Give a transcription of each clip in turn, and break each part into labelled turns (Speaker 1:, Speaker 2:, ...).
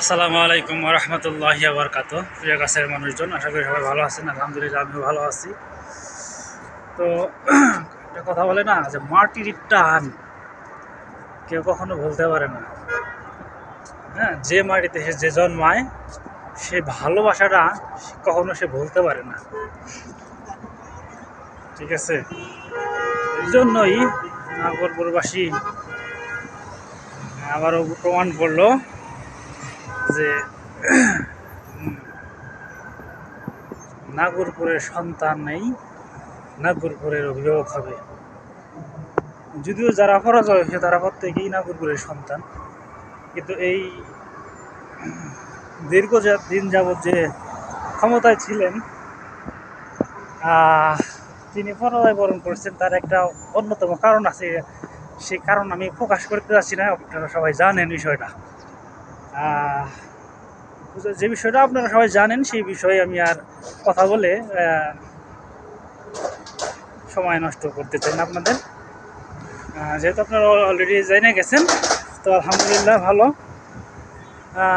Speaker 1: আসসালামু আলাইকুম রহমতুল্লাহ বরকাত প্রিয় কাছের মানুষজন, আশা করি সবাই ভালো আছেন, আলহামদুলিল্লাহ আমিও ভালো আছি। তো, একটা কথা বলে না, যে মাটির টান কেউ কখনো ভুলতে পারে না। হ্যাঁ যে মাটিতে সে যে জন্মায়, সে ভালোবাসাটা কখনো সে ভুলতে পারে না। ঠিক আছে? এই জন্যই নাগরপুরবাসী আবারও প্রমাণ করল যে নাগরপুরের সন্তান নেই, নাগরপুরের অভিভাবক হবে। যদিও যারা পরাজয় হয়েছে, তারা প্রত্যেকেই নাগরপুরের সন্তান। কিন্তু এই দীর্ঘ দিন যাবৎ যে ক্ষমতায় ছিলেন তিনি পরাজয় বরণ করেছেন, তার একটা অন্যতম কারণ আছে। সেই কারণ আমি প্রকাশ করতে যাচ্ছি না, আপনারা সবাই জানেন বিষয়টা। যে বিষয়টা আপনারা সবাই জানেন, সেই বিষয়ে আমি আর কথা বলে সময় নষ্ট করতে চাই না আপনাদের। যেহেতু আপনারা অলরেডি জেনে গেছেন, তো আলহামদুলিল্লাহ ভালো।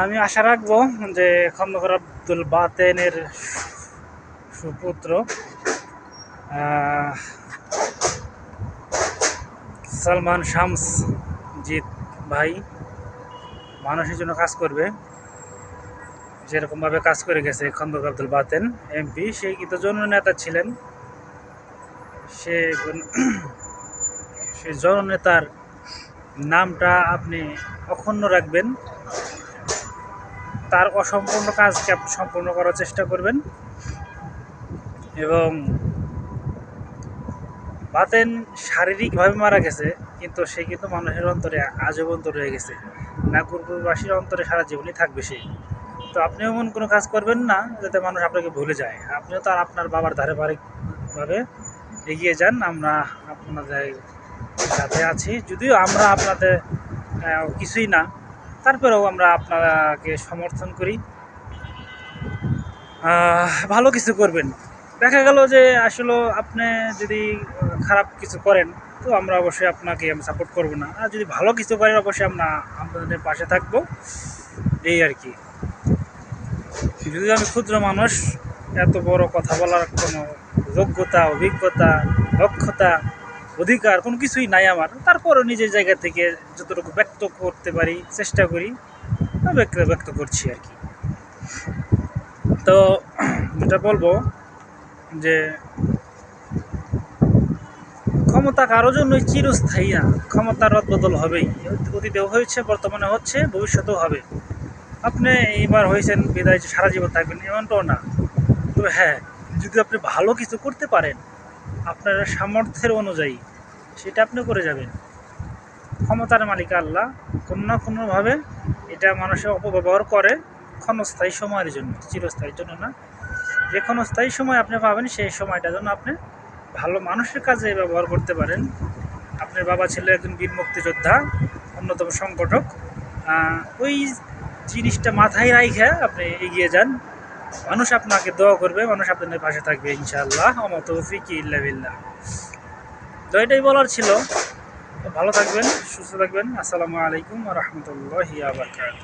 Speaker 1: আমি আশা রাখব যে খন্দকর আব্দুল বাতেনের সুপুত্র সালমান শামস জিৎ ভাই মানুষের জন্য কাজ করবে। যেরকমভাবে কাজ করে গেছে খন্দক আব্দুল বাতেন এমপি সেই কিন্তু জননেতা ছিলেন। সে সেই জননেতার নামটা আপনি অক্ষুণ্ণ রাখবেন। তার অসম্পূর্ণ কাজকে আপনি সম্পূর্ণ করার চেষ্টা করবেন? এবং বাতেন শারীরিকভাবে মারা গেছে, কিন্তু সে কিন্তু মানুষের অন্তরে আজীবন্ত রয়ে গেছে। নাগরপুরবাসীর অন্তরে সারা জীবনই থাকবে সে তো আপনি এমন কোনো কাজ করবেন না যাতে মানুষ আপনাকে ভুলে যায়। আপনিও তার আপনার বাবার ধারে বাড়িভাবে এগিয়ে যান। আমরা আপনাদের সাথে আছি। যদিও আমরা আপনাদের কিছুই না। তারপরেও আমরা আপনাকে সমর্থন করি। ভালো কিছু করবেন। দেখা গেল যে আসলে আপনি যদি খারাপ কিছু করেন তো আমরা অবশ্যই আপনাকে আমি সাপোর্ট করব না। আর যদি ভালো কিছু করেন অবশ্যই আমরা আপনাদের পাশে থাকব। এই আর কি। যদি আমি ক্ষুদ্র মানুষ, এত বড় কথা বলার কোনো যোগ্যতা, অভিজ্ঞতা, দক্ষতা, অধিকার কোনো কিছুই নাই আমার। তারপরও নিজের জায়গা থেকে যতটুকু ব্যক্ত করতে পারি, চেষ্টা করি ব্যক্ত করছি আর কি। তো, যেটা বলব যে ক্ষমতা কারোর জন্যই চিরস্থায়ী না। ক্ষমতার রদবদল হবেই। অতীতেও হয়েছে বর্তমানে হচ্ছে, ভবিষ্যতেও হবে। আপনি এইবার হয়েছেন, বিদায়, সারা জীবন থাকবেন, এমনটাও না। তবে হ্যাঁ যদি আপনি ভালো কিছু করতে পারেন, আপনার সামর্থ্যের অনুযায়ী সেটা আপনি করে যাবেন। ক্ষমতার মালিক আল্লাহ, কোনো না কোনোভাবে এটা মানুষের অপব্যবহার করে ক্ষণস্থায়ী সময়ের জন্য, চিরস্থায়ীর জন্য না। যে ক্ষণস্থায়ী সময় আপনি পাবেন, সেই সময়টার জন্য আপনি ভালো মানুষের কাজে ব্যবহার করতে পারেন। আপনার বাবা ছিল একজন বীর মুক্তিযোদ্ধা, অন্যতম সংগঠক। ওই জিনিসটা মাথায় রাইখে আপনি এগিয়ে যান। মানুষ আপনাকে দোয়া করবে, মানুষ আপনাদের পাশে থাকবে, ইনশাআল্লাহ। অমত ফিকি ইল্লা বিল্লাহ। তো এটাই বলার ছিল। ভালো থাকবেন, সুস্থ থাকবেন। আসসালামু আলাইকুম রহমতুল্লাহ আবরকাত